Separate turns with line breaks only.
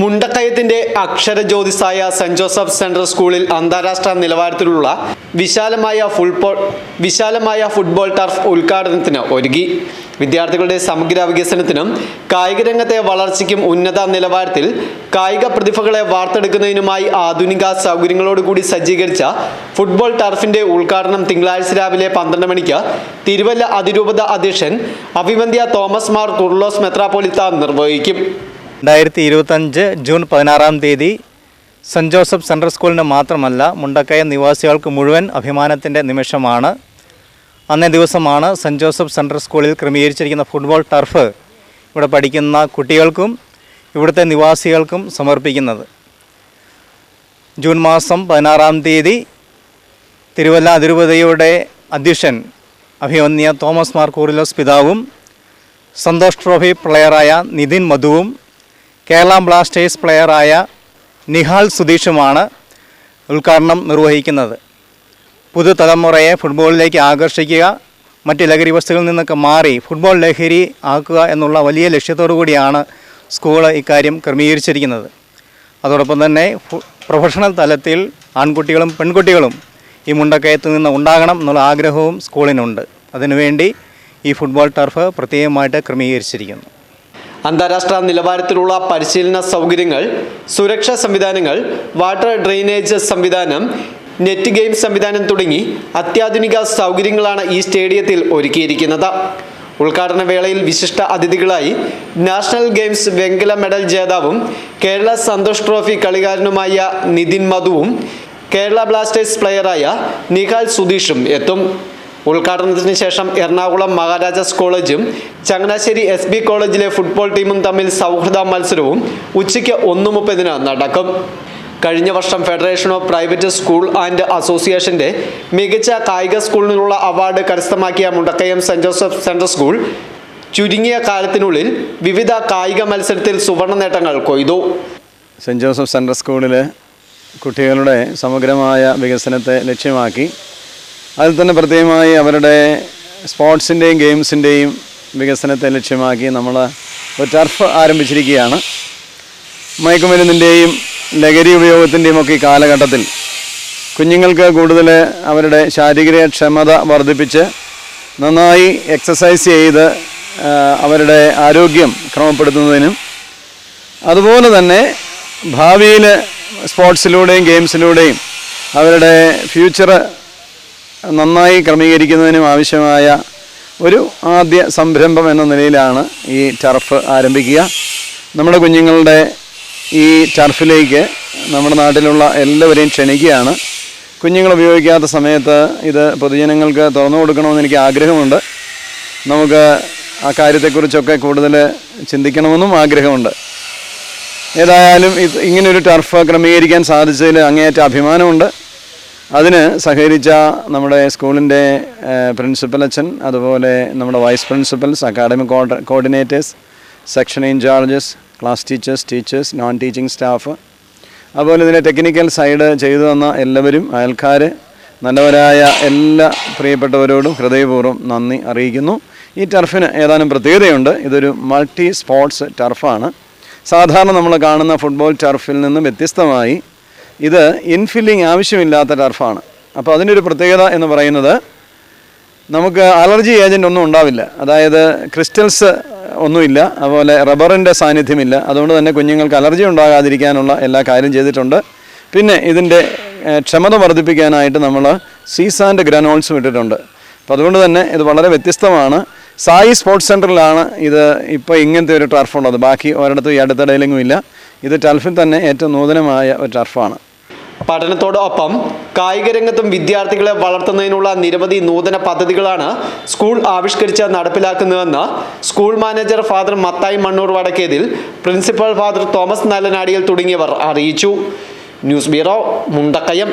മുണ്ടക്കയത്തിന്റെ അക്ഷര ജ്യോതിസായ saint Joseph central സ്കൂളിൽ അന്താരാഷ്ട്ര നിലവാരത്തിലുള്ള വിശാലമായ ഫുട്ബോൾ വിശാലമായ ഫുട്ബോൾ ടർഫ് ഉദ്ഘാടനത്തിന് ഒരുങ്ങി. വിദ്യാർത്ഥികളുടെ സമഗ്ര വികസനത്തിനും കായിക രംഗത്തെ വളർച്ചയ്ക്കും ഉന്നത നിലവാരത്തിൽ കായിക പ്രതിഭകളെ വാർത്തെടുക്കുന്നതിനുമായി ആധുനിക സൗകര്യങ്ങളോടുകൂടി സജ്ജീകരിച്ച ഫുട്ബോൾ ടർഫിന്റെ ഉദ്ഘാടനം തിങ്കളാഴ്ച രാവിലെ പന്ത്രണ്ട് മണിക്ക് തിരുവല്ല അതിരൂപത അധ്യക്ഷൻ അഭിവന്ധ്യ തോമസ് മാർ കുർലോസ് മെത്രാപ്പൊലിത്ത നിർവഹിക്കും.
രണ്ടായിരത്തി ഇരുപത്തഞ്ച് ജൂൺ പതിനാറാം തീയതി സെന്റ് ജോസഫ് സെൻട്രൽ സ്കൂളിന് മാത്രമല്ല മുണ്ടക്കയ നിവാസികൾക്ക് മുഴുവൻ അഭിമാനത്തിന്റെ നിമിഷമാണ്. അന്നേ ദിവസമാണ് സെന്റ് ജോസഫ് സെൻട്രൽ സ്കൂളിൽ ക്രമീകരിച്ചിരിക്കുന്ന ഫുട്ബോൾ ടർഫ് ഇവിടെ പഠിക്കുന്ന കുട്ടികൾക്കും ഇവിടുത്തെ നിവാസികൾക്കും സമർപ്പിക്കുന്നത്. ജൂൺ മാസം പതിനാറാം തീയതി തിരുവല്ല അതിരൂപതയുടെ അധ്യക്ഷൻ അഭിമന്യ തോമസ് മാർ കൂറിലോസ് പിതാവും സന്തോഷ് ട്രോഫി പ്ലെയറായ നിതിൻ മധുവും കേരള ബ്ലാസ്റ്റേഴ്സ് പ്ലെയറായ നിഹാൽ സുധീഷുമാണ് ഉദ്ഘാടനം നിർവഹിക്കുന്നത്. പുതുതലമുറയെ ഫുട്ബോളിലേക്ക് ആകർഷിക്കുക മറ്റ് ലഹരി വസ്തുക്കളിൽ നിന്നൊക്കെ മാറി ഫുട്ബോൾ ലഹരി ആക്കുക എന്നുള്ള വലിയ ലക്ഷ്യത്തോടു കൂടിയാണ് സ്കൂൾ ഇക്കാര്യം ക്രമീകരിച്ചിരിക്കുന്നത്. അതോടൊപ്പം തന്നെ പ്രൊഫഷണൽ തലത്തിൽ ആൺകുട്ടികളും പെൺകുട്ടികളും ഈ മുണ്ടക്കയത്ത് നിന്ന് ഉണ്ടാകണം എന്നുള്ള ആഗ്രഹവും സ്കൂളിനുണ്ട്. അതിനുവേണ്ടി ഈ ഫുട്ബോൾ ടർഫ് പ്രത്യേകമായിട്ട് ക്രമീകരിച്ചിരിക്കുന്നു.
അന്താരാഷ്ട്ര നിലവാരത്തിലുള്ള പരിശീലന സൗകര്യങ്ങൾ സുരക്ഷാ സംവിധാനങ്ങൾ വാട്ടർ ഡ്രെയിനേജ് സംവിധാനം നെറ്റ് ഗെയിം സംവിധാനം തുടങ്ങി അത്യാധുനിക സൗകര്യങ്ങളാണ് ഈ സ്റ്റേഡിയത്തിൽ ഒരുക്കിയിരിക്കുന്നത്. ഉദ്ഘാടന വേളയിൽ വിശിഷ്ട അതിഥികളായി നാഷണൽ ഗെയിംസ് വെങ്കല മെഡൽ ജേതാവും കേരള സന്തോഷ് ട്രോഫി കളിക്കാരനുമായ നിതിൻ മധുവും കേരള ബ്ലാസ്റ്റേഴ്സ് പ്ലെയറായ നിഹാൽ സുധീഷും എത്തും. ഉദ്ഘാടനത്തിന് ശേഷം എറണാകുളം മഹാരാജാസ് കോളേജും ചങ്ങനാശ്ശേരി എസ് ബി കോളേജിലെ ഫുട്ബോൾ ടീമും തമ്മിൽ സൗഹൃദ മത്സരവും ഉച്ചയ്ക്ക് ഒന്ന് മുപ്പതിന് നടക്കും. കഴിഞ്ഞ വർഷം federation of private school and അസോസിയേഷന്റെ മികച്ച കായിക സ്കൂളിനുള്ള അവാർഡ് കരസ്ഥമാക്കിയ Mundakayam saint Joseph central school ചുരുങ്ങിയ കാലത്തിനുള്ളിൽ വിവിധ കായിക മത്സരത്തിൽ സുവർണ നേട്ടങ്ങൾ കൊയ്തു.
സെന്റ് ജോസഫ് സെൻട്രൽ സ്കൂളിലെ കുട്ടികളുടെ സമഗ്രമായ വികസനത്തെ ലക്ഷ്യമാക്കി അതിൽ തന്നെ പ്രത്യേകമായി അവരുടെ സ്പോർട്സിന്റെയും ഗെയിംസിന്റെയും വികസനത്തെ ലക്ഷ്യമാക്കി നമ്മൾ ഒരു ടർഫ് ആരംഭിച്ചിരിക്കുകയാണ്. മയക്കുമരുന്നിന്റെയും ലഹരി ഉപയോഗത്തിന്റെയും ഒക്കെ കാലഘട്ടത്തിൽ കുഞ്ഞുങ്ങൾക്ക് കൂടുതൽ അവരുടെ ശാരീരിക ക്ഷമത വർദ്ധിപ്പിച്ച് നന്നായി എക്സസൈസ് ചെയ്ത് അവരുടെ ആരോഗ്യം ക്രമപ്പെടുത്തുന്നതിനും അതുപോലെ തന്നെ ഭാവിയിൽ സ്പോർട്സിലൂടെയും ഗെയിംസിലൂടെയും അവരുടെ ഫ്യൂച്ചർ നന്നായി ക്രമീകരിക്കുന്നതിനും ആവശ്യമായ ഒരു ആദ്യ സംരംഭം എന്ന നിലയിലാണ് ഈ ടർഫ് ആരംഭിക്കുക. നമ്മുടെ കുഞ്ഞുങ്ങളുടെ ഈ ടർഫിലേക്ക് നമ്മുടെ നാട്ടിലുള്ള എല്ലാവരെയും ക്ഷണിക്കുകയാണ്. കുഞ്ഞുങ്ങൾ ഉപയോഗിക്കാത്ത സമയത്ത് ഇത് പൊതുജനങ്ങൾക്ക് തുറന്നു കൊടുക്കണമെന്ന് എനിക്ക് ആഗ്രഹമുണ്ട്. നമുക്ക് ആ കാര്യത്തെക്കുറിച്ചൊക്കെ കൂടുതൽ ചിന്തിക്കണമെന്നും ആഗ്രഹമുണ്ട്. ഏതായാലും ഇത് ഇങ്ങനൊരു ടർഫ് ക്രമീകരിക്കാൻ സാധിച്ചതിൽ അങ്ങേയറ്റ അഭിമാനമുണ്ട്. അതിന് സഹകരിച്ച നമ്മുടെ സ്കൂളിന്റെ പ്രിൻസിപ്പൽ അച്ഛൻ അതുപോലെ നമ്മുടെ vice principals academic coordinators section incharges class teachers teachers non teaching staff. അതുപോലെ ഇതിന്റെ ടെക്നിക്കൽ സൈഡ് ചെയ്തു തന്ന എല്ലാവരും അയൽക്കാർ നല്ലവരായ എല്ലാ പ്രിയപ്പെട്ടവരോടും ഹൃദയപൂർവം നന്ദി അറിയിക്കുന്നു. ഈ ടർഫിന് ഏതാനും പ്രത്യേകതയുണ്ട്. ഇതൊരു മൾട്ടി സ്പോർട്സ് ടർഫാണ്. സാധാരണ നമ്മൾ കാണുന്ന ഫുട്ബോൾ ടർഫിൽ നിന്നും വ്യത്യസ്തമായി ഇത് ഇൻഫില്ലിങ് ആവശ്യമില്ലാത്ത ടർഫാണ്. അപ്പോൾ അതിന്റെ ഒരു പ്രത്യേകത എന്ന് പറയുന്നത് നമുക്ക് അലർജി ഏജന്റ് ഒന്നും ഉണ്ടാവില്ല. അതായത് ക്രിസ്റ്റൽസ് ഒന്നുമില്ല. അതുപോലെ റബ്ബറിന്റെ സാന്നിധ്യമില്ല. അതുകൊണ്ട് തന്നെ കുഞ്ഞുങ്ങൾക്ക് അലർജി ഉണ്ടാകാതിരിക്കാനുള്ള എല്ലാ കാര്യം ചെയ്തിട്ടുണ്ട്. പിന്നെ ഇതിന്റെ ക്ഷമത വർദ്ധിപ്പിക്കാനായിട്ട് നമ്മൾ സീസാൻഡ് ഗ്രനോൾസും ഇട്ടിട്ടുണ്ട്. അപ്പോൾ അതുകൊണ്ട് തന്നെ ഇത് വളരെ വ്യത്യസ്തമാണ്. സായി സ്പോർട്സ് സെന്ററിലാണ് ഇത് ഇപ്പോൾ ഇങ്ങനത്തെ ഒരു ടർഫുള്ളത് ബാക്കി ഒരിടത്തും ഈ അടുത്തിടയിലെങ്ങും ഇല്ല. ഇത് ടർഫിൽ തന്നെ ഏറ്റവും നൂതനമായ ഒരു ടർഫാണ്
പഠനത്തോടൊപ്പം കായിക രംഗത്തും വിദ്യാർത്ഥികളെ വളർത്തുന്നതിനുള്ള നിരവധി നൂതന പദ്ധതികളാണ് സ്കൂൾ ആവിഷ്കരിച്ച് നടപ്പിലാക്കുന്നതെന്ന് school manager father Mathai Mannoor Vadakkethil principal father Thomas Nallanadiyil തുടങ്ങിയവർ അറിയിച്ചു. News bureau Mundakayam.